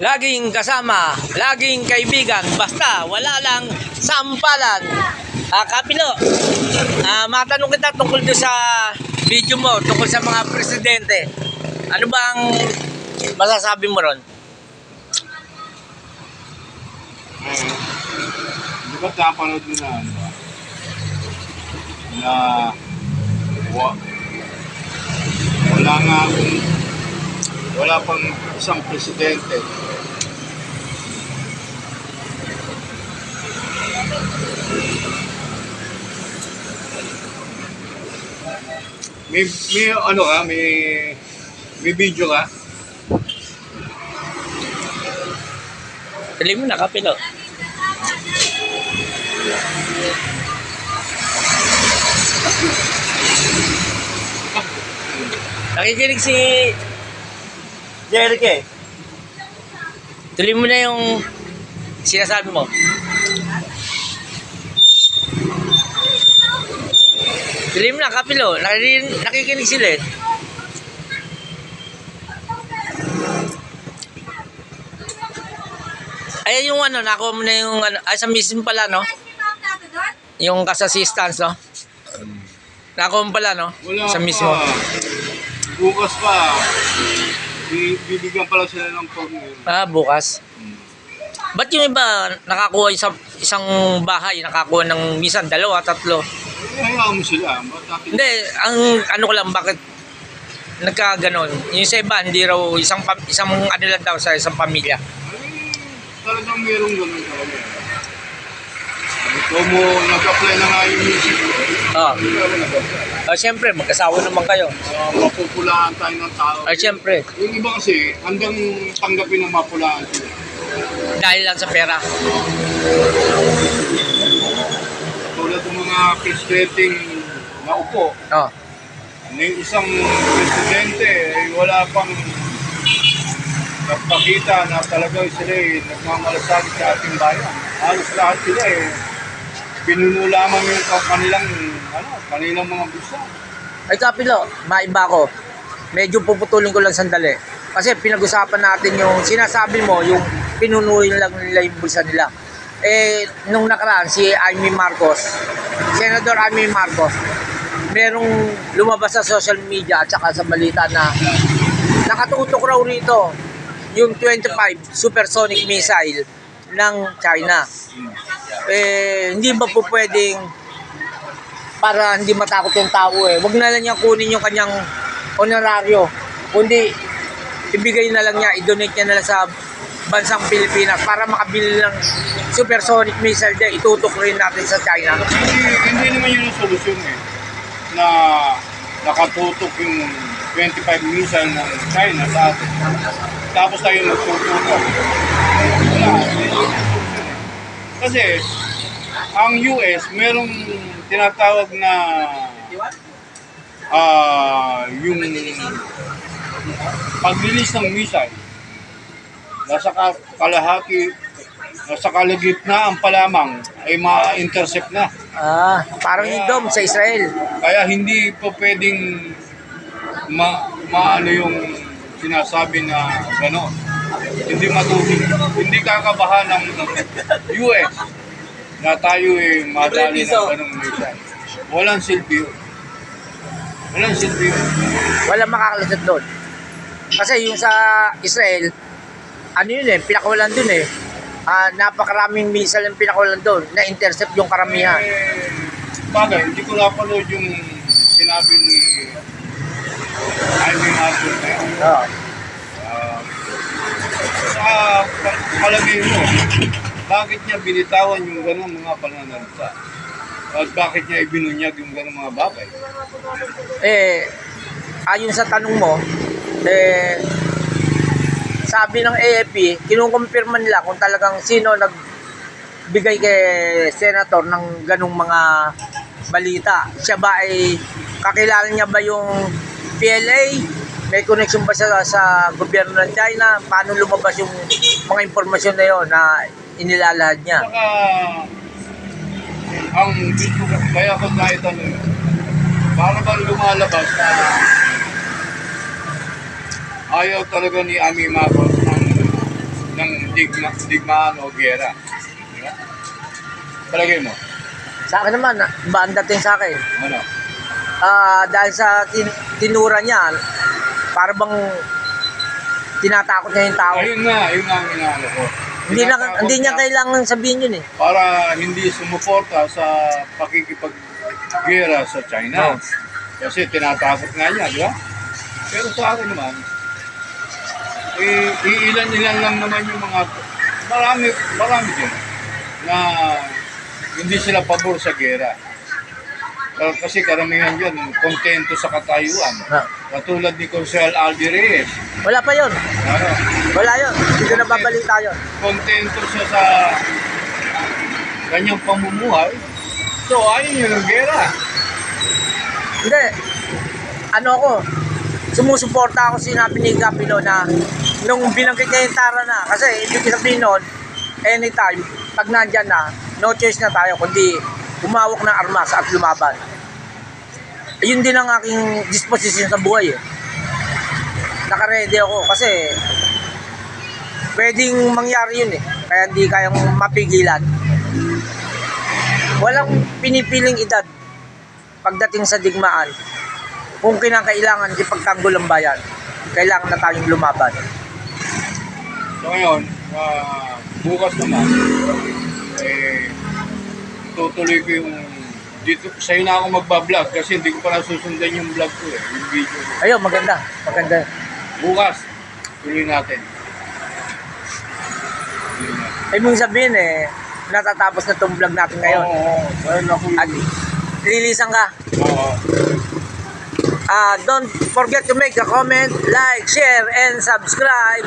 Laging kasama, laging kaibigan, basta wala lang sampalan. Ah, Kapilo, ah, matanong kita tungkol doon sa video mo, tungkol sa mga presidente. Ano bang masasabi mo ron? Eh, di ba napanood mo na ano? Na wa, wala nga akong wala pang isang presidente may, may ano ka, may may video ka? Tuloy mo na, Kapilo. Nakikinig si Jeric eh. Tuloy mo na yung sinasabi mo. Tuloy mo na, Kapilo. Nakikinig, nakikinig sila eh. Ay, yung ano, nakuha mo na yung ano, ay sa mission pala, no? Yung kas-assistance, no? Nakuha mo pala, no? Wala sa pa. mismo. Bukas pa. Bi- Bibigyan pala sila ng form ngayon. Ah, bukas. Ba't yung iba nakakuha isang, isang bahay, nakakuha ng misan, dalawa, tatlo? Hayaan mo sila. Hindi, ang ano ko lang, bakit nagkaganon? Yung sa iba, hindi raw isang, isang ano lang daw sa isang pamilya. Ay, talagang merong ganun talaga. Ito mo, nag-apply na nga yung music. Oh. Nag-apply? Ah, siyempre, magkasawa naman kayo. Uh, mapupulaan tayo ng tao. Ah, siyempre, Yung iba kasi, hanggang tanggapin ng mapulaan sila. dahil lang sa pera. Tulad ng mga presidenteng naupo, Oh. na yung isang presidente ay wala pang nagpakita na talagang sila ay nagmamalasakit sa ating bayan. Halos lahat sila eh, pinuno lamang yung kanilang, ano, kanilang mga busa. Ay Kapilo, maiba ko. Medyo puputulin ko lang sandali. Kasi pinag-usapan natin yung sinasabi mo, yung pinunuhin lang nila yung bulsa nila. Eh, nung nakaraan, si Amy Marcos, Senator Amy Marcos, merong lumabas sa social media at saka sa balita na nakatutok raw rito yung 25 supersonic missile ng China. Eh, hindi ba po pwedeng para hindi matakot yung tao eh. Huwag na lang niya kunin yung kanyang honoraryo. Kundi ibigay na lang niya, i-donate niya na lang sa bansang Pilipinas para makabili ng supersonic missile din. Itutok rin natin sa China. Hindi, hindi naman yun ang solusyon eh, na nakatutok yung 25 missile ng China sa atin. Tapos tayo magtututok. Wala, Kasi, ang US, merong tinatawag na ah yung pag-release ng missile nasa ka- kalahati nasa kalagitnaan pa lamang ay ma-intercept na. Ah, parang yung dome sa Israel. Kaya hindi po pwedeng ma maano yung sinasabi na gano'n. Hindi matubig. Hindi kakabahan ng US na tayo eh madali ng ganong missile. Walang silbi yun. Walang silbi yun. Wala makakalasad doon. Kasi yung sa Israel, ano yun eh, pinakawalan doon eh. Ah, napakaraming missile yung pinakawalan doon na intercept yung karamihan. Eh, bagay, hindi ko napanood yung sinabi ni yun. Oh. Ah, pa- palagay mo, bakit niya binitawan yung gano'ng mga pananalita? At bakit niya ibinunyag yung gano'ng mga bagay? eh, ayon sa tanong mo, eh, sabi ng AFP, kinukumpirma nila kung talagang sino nagbigay kay senator ng ganong mga balita. Siya ba ay, kakilala niya ba yung PLA? May connection ba siya sa gobyerno ng China? Paano lumabas yung mga impormasyon na yun na inilalahad niya? Saka, ang ko, kaya ko tayo tanong, para bang lumalabas na ayaw talaga ni Ami Marcos ng digma, digmaan o gera. Ba? Palagay mo, Sa akin naman, iba ang dating sa akin. ano? Ah, dahil sa tin- tinura niya, para bang tinatakot niya yung tao. Ayun nga, ayun nga ang inaano ko. Hindi, na, Tinatakot hindi niya kailangan sabihin yun eh. para hindi sumuporta sa pakikipag-gera sa China. Oo. Kasi tinatakot nga niya, di ba? Pero sa akin naman, eh, iilan-ilan lang naman yung mga, marami, marami din, na hindi sila pabor sa gera. Pero Kasi karamihan dyan, kontento sa katayuan. Ah, Katulad ni Consel Aldi Reyes. Wala pa yun. Ano, Wala yun. Hindi ko nababalita yun. kontento siya sa kanyang pamumuhay. So, ayun yun ang gera. Hindi. Ano ako, sumusuporta ako sinabi ni Capilo na nung binanggit niya yung tara na. Kasi ibig sabihin nun, anytime, pag nandyan na, no choice na tayo kundi humawak ng armas at lumaban. Yun din ang aking disposition sa buhay eh. Nakaready ako kasi pwedeng mangyari yun eh. Kaya hindi kayang mapigilan. Walang pinipiling edad pagdating sa digmaan. Kung kinakailangan ipagtanggol ang bayan, kailangan na tayong lumaban. So ngayon, ah, bukas naman, tutuloy ko yung dito sa'yo na ako magbablog kasi hindi ko pa nasusundan yung vlog ko eh, yung video ko. Ayun, maganda. Maganda. Bukas, tuloy natin. Tuloy natin. Ay mong sabihin eh, natatapos na tong vlog natin ngayon. Oo, oo. Dahil ako At lilisan ka. Oo. Ah, don't forget to make a comment, like, share, and subscribe.